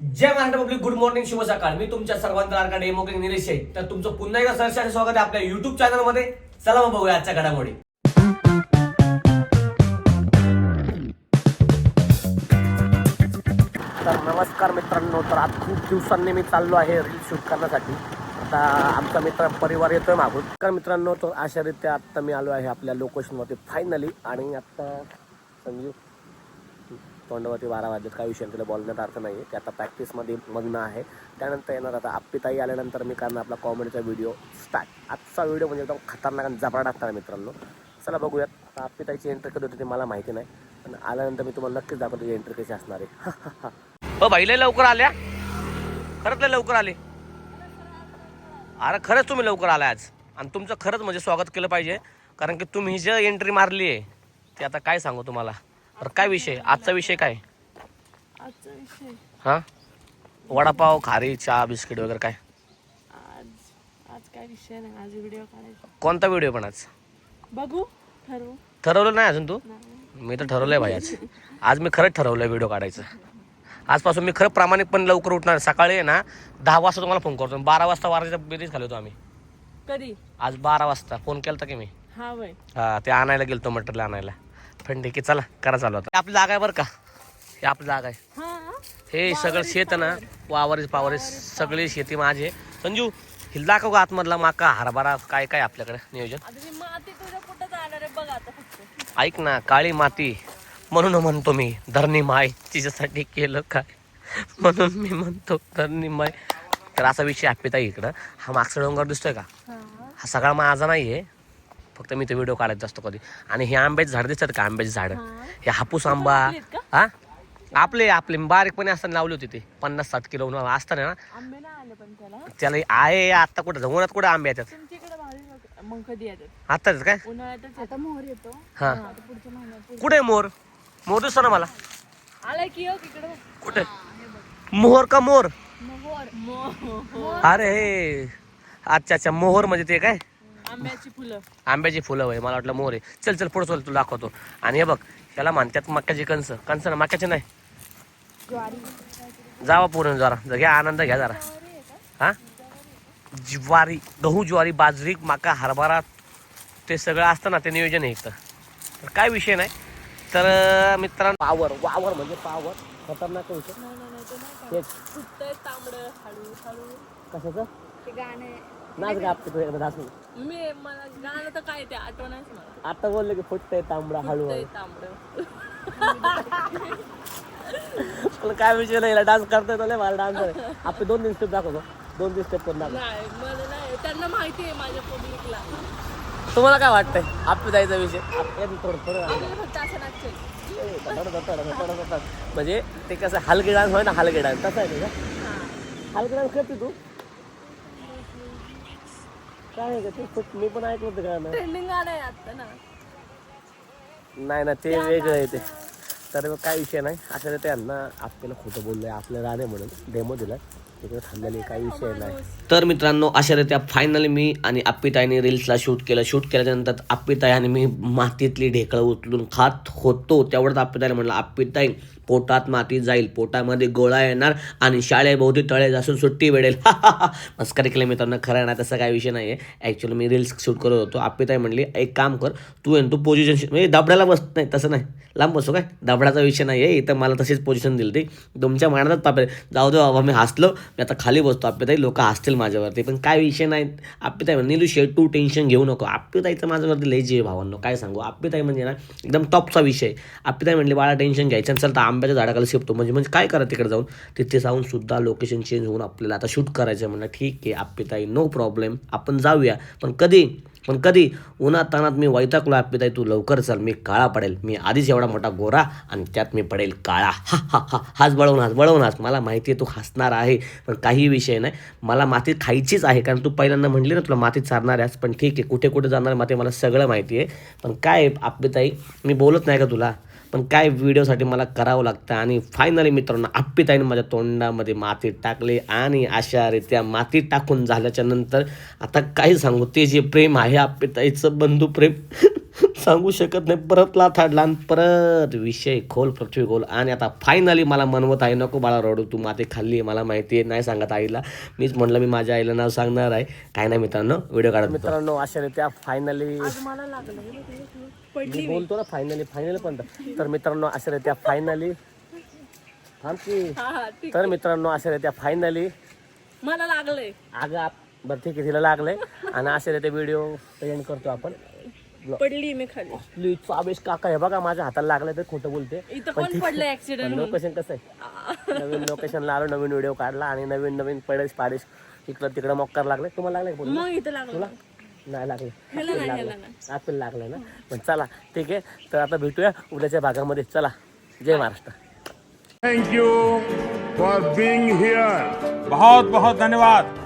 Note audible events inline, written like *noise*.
जय Maharashtra public good morning शुभ सकाळ मी तुमच्या सर्वांचा आरका डेमोक्रेट निलेश आहे तर तुमचं पुन्हा एकदा सरसे स्वागत आहे आपल्या युट्यूब चॅनलमध्ये चला मग बघूया आजच्या घडामोडी. तर नमस्कार मित्रांनो तर आज खूप दिवसांनी मी चाललो आहे रील शूट करण्यासाठी. आता आमचा मित्र परिवार येतोय मागून. तर मित्रांनो तर अशा रीत्या आत्ता मी आलो आहे आपल्या लोकेशनवरती फायनली आणि आत्ता संजीव तोंडवरती बारा वाजलेत काही विषय तिला बोलण्यात अर्थ नाही ते आता प्रॅक्टिसमध्ये मग्न आहे. त्यानंतर येणार आता आप्पीताई आल्यानंतर मी करणार आपला कॉमेडीचा व्हिडिओ स्टार्ट आजचा व्हिडिओ म्हणजे एकदम खतरनाक आणि जबराट असणार मित्रांनो. चला बघूयात. आप्पीताईची एंट्री कधी होती ते मला माहिती नाही. पण आल्यानंतर मी तुम्हाला नक्कीच दाखवतो एंट्री कशी असणार आहे. हो बाई लवकर आल्या? खरंच लवकर आले? अरे खरंच तुम्ही लवकर आला आज. आणि तुमचं खरंच म्हणजे स्वागत केलं पाहिजे. कारण की तुम्ही जे एंट्री मारली आहे ते आता काय सांगू तुम्हाला? बरं काय विषय? आजचा विषय काय? आजचा विषय? हां? वडापाव खारी चहा बिस्किट वगैरे काय? आज आज काय विषय नाही आज व्हिडिओ काढायचा. कोणता व्हिडिओ पण आज? बघू ठरवू. ठरवलं नाही अजून तू? नाही. मी तर ठरवलंय भाई आज. आज मी खरंच ठरवलंय व्हिडिओ काढायचं. आजपासून मी खरं प्रामाणिकपणे लवकर उठणार. सकाळी आहे ना दहा वाजता तुम्हाला फोन करतो. बारा वाजता वाराच्या बेरीज घालवतो आम्ही. कधी? आज बारा वाजता. फोन केला की मी? हा वय. हा ते आणायला गेलतो मटेरियल आणायला. पण ठीक आहे चला करा चालू आता. आपली जागा आहे बरं का? हे आपली जागा आहे. हा? हे सगळं शेत ना वावर पावर सगळी शेती माझी संजू हिला दाखव का आतमधला माका हरभरा काय काय आपल्याकडे नियोजन? ऐक ना काळी माती म्हणून म्हणतो मी धरणी माय तिच्यासाठी केलं काय? म्हणून मी म्हणतो धरणी माय. तर असा विषय आहे इकडं. हा मागचा डोंगर दिसतोय का? हा. सगळा माझा नाही आहे फक्त मी ते व्हिडिओ काढत असतो कधी. आणि हे आंब्याचे झाड दिसतात का? आंब्याचे झाड. हा. हापूस आंबा? हा? आपले आपले. बारीकपणे असताना लावले होते ते. पन्नास साठ किलो असताना ना. आंबे नाही आले पण त्याला. त्याला आहे आता कुठं? उन्हात कुठं आंबे येतात? मग कधी येतात? आताच काय? आता येतो. हा. आता कुठे मोर? मोर दिसतो ना मला. की हो कुठे? मोहर का मोर? अरे हे. अच्छा अच्छा. मोहर म्हणजे ते काय? आंब्याची फुलं. आंब्याची फुलं होय मला वाटलं मोहर. आहे चल चल पुढं चल तुला दाखवतो. आणि हे बघ त्याला म्हणतात मक्याची कणस. कणस ना मक्याचे नाही. जावा पूर्ण जरा. ज- घ्या आनंद घ्या जरा. हा? ज्वारी गहू ज्वारी बाजरी मका हरभरा ते सगळं असतं ना ते नियोजन आहे इथं. तर काय विषय नाही. तर मित्रांनो पावर. वावर म्हणजे पावर. खतरनाक विषय ते कशाचं? ते नाच गा मी मला गाणं तर काय ते आठवणच मला. आता बोलले की फुटतंय तांबडा हळू तांबडं. तुला काय विषय नाही डान्स करतोय तुला मला डान्स आपण दोन तीन स्टेप दाखवतो. दोन तीन स्टेप करून दाखव. नाही मला नाही. त्यांना माहिती आहे माझ्या पब्लिकला तुम्हाला काय वाटतंय? आपण जायचा विषय? आप- एक थोडं थोडं दाखव. आपल्याला फक्त असं नाचते थोडं- थोडं- थोडं- थोडं- थोडं. म्हणजे ते कसं हलके डान्स होय ना हलके डान्स तसं आहे का? हलके डान्स करते तू. काय का ते? खूप- मी पण ऐकलं होतं गाणं. ट्रेंडिंग गाणं आहे आता ना. नाही ना ते वेगळं आहे ते. तर मग काय विषय नाही. असं ते यांना आपल्याला खोटं बोललंय आपलं राणे म्हणून. डेमो दिला तिकडे थांबलेली काही विषय नाही. तर मित्रांनो अशा रीत्या फायनली मी आणि आप्पीताईने रील्सला शूट केलं. शूट केल्यानंतर आप्पीताई आणि मी मातीतली ढेकळं उचलून खात होतो. तेवढंच आप्पीताईला म्हणलं आप्पीताई पोटात माती जाईल पोटामध्ये गोळा येणार आणि शाळेभोवती तळे जासून सुट्टी वेळेल *laughs* मस्करी केली मित्रांनो खरं नाही तसा काही विषय नाही आहे ॲक्च्युली मी रील्स शूट करत होतो. आप्पीताई म्हणली एक काम कर तू आहे ना, तू पोझिशन म्हणजे दाबड्याला बस नाही तसं नाही. लांब बसू काय? दाबडाचा विषय नाही आहे इथं मला तशीच पोझिशन दिली ती. तुमच्या मनातच पापे जाऊ दे बाबा मी हसलो. मी आता खाली बसतो. आप्पीताई लोक हसतील माझ्यावरती. पण काय विषय नाही. आप्पीताई म्हणजे तू शेट तू टेन्शन घेऊ नको. आप्पीताईचं माझ्यावरती लय जीव भावांनो. काय सांगू? आप्पीताई म्हणजे ना एकदम टॉपचा विषय. आप्पीताई म्हणली बाळा टेन्शन घ्यायचं चल तर आंब्याच्या झाडाखाली शिपतो म्हणजे म्हणजे काय करा तिकडे जाऊन? तिथे जाऊन सुद्धा लोकेशन चेंज होऊन आपल्याला आता शूट करायचं आहे म्हणलं. ठीक आहे आप्पीताई नो प्रॉब्लेम आपण जाऊया. पण कधी? पण कधी? उन्हातानात मी वैतागलो आप्पेताई तू लवकर चल. मी काळा पडेल. मी आधीच एवढा मोठा गोरा आणि त्यात मी पडेल काळा. हा हा हा. हाच बळवून हास बळवून हास. मला माहिती आहे तू हसणार आहे पण काही विषय नाही. मला माती खायचीच आहे कारण तू पहिल्यांदा म्हणली ना तुला मातीत चारणार आहेस. पण ठीक आहे कुठे कुठे जाणार माती मला सगळं माहिती आहे. पण काय आप्पीताई मी बोलत नाही का तुला? पण काय व्हिडिओसाठी मला करावं लागतं? आणि फायनली मित्रांनो आप्पीताईने माझ्या तोंडामध्ये माती टाकले आणि अशा रीत्या माती टाकून झाल्याच्यानंतर आता काय सांगू? ते जे प्रेम आहे आप्पीताईचं बंधू प्रेम *laughs* सांगू शकत नाही. परत ला थाडला आणि परत विषय खोल पृथ्वी खोल. आणि आता फायनली मला मनवत आहे नको बाळा रडू तू माते खाल्ली आहे मला माहिती आहे नाही सांगत आईला. मीच म्हटलं मी माझ्या आईला नाव सांगणार आहे. काय नाही मित्रांनो व्हिडिओ काढत मित्रांनो अशा त्या फायनली मी बोलतो ना फायनली फायनली पण. तर मित्रांनो अशा त्या फायनली थांब की. तर मित्रांनो अशा त्या फायनली मला लागलंय. अगं आप- बरं ठीक आहे तिला लागलंय. आणि अशा ते व्हिडिओ एंड करतो आपण. पडली मी खाली. काका हे बघा माझ्या हाताला लागलं तर खोटं बोलते. ऍक्सिडेंट लोकेशन कसं आहे? नवीन लोकेशनला आलो नवीन व्हिडिओ काढला आणि नवीन नवीन पडेस पाडेस. इकडं तिकडं मॉक्कर लागले तुम्हाला लागले का मग इथं लागलं तुला? नाही लागले. ह्याला नाही ह्याला लागलं ना. पण चला ठीक आहे. तर आता भेटूया उद्याच्या भागामध्ये. चला जय Maharashtra. Thank you for being here. बहुत बहुत धन्यवाद.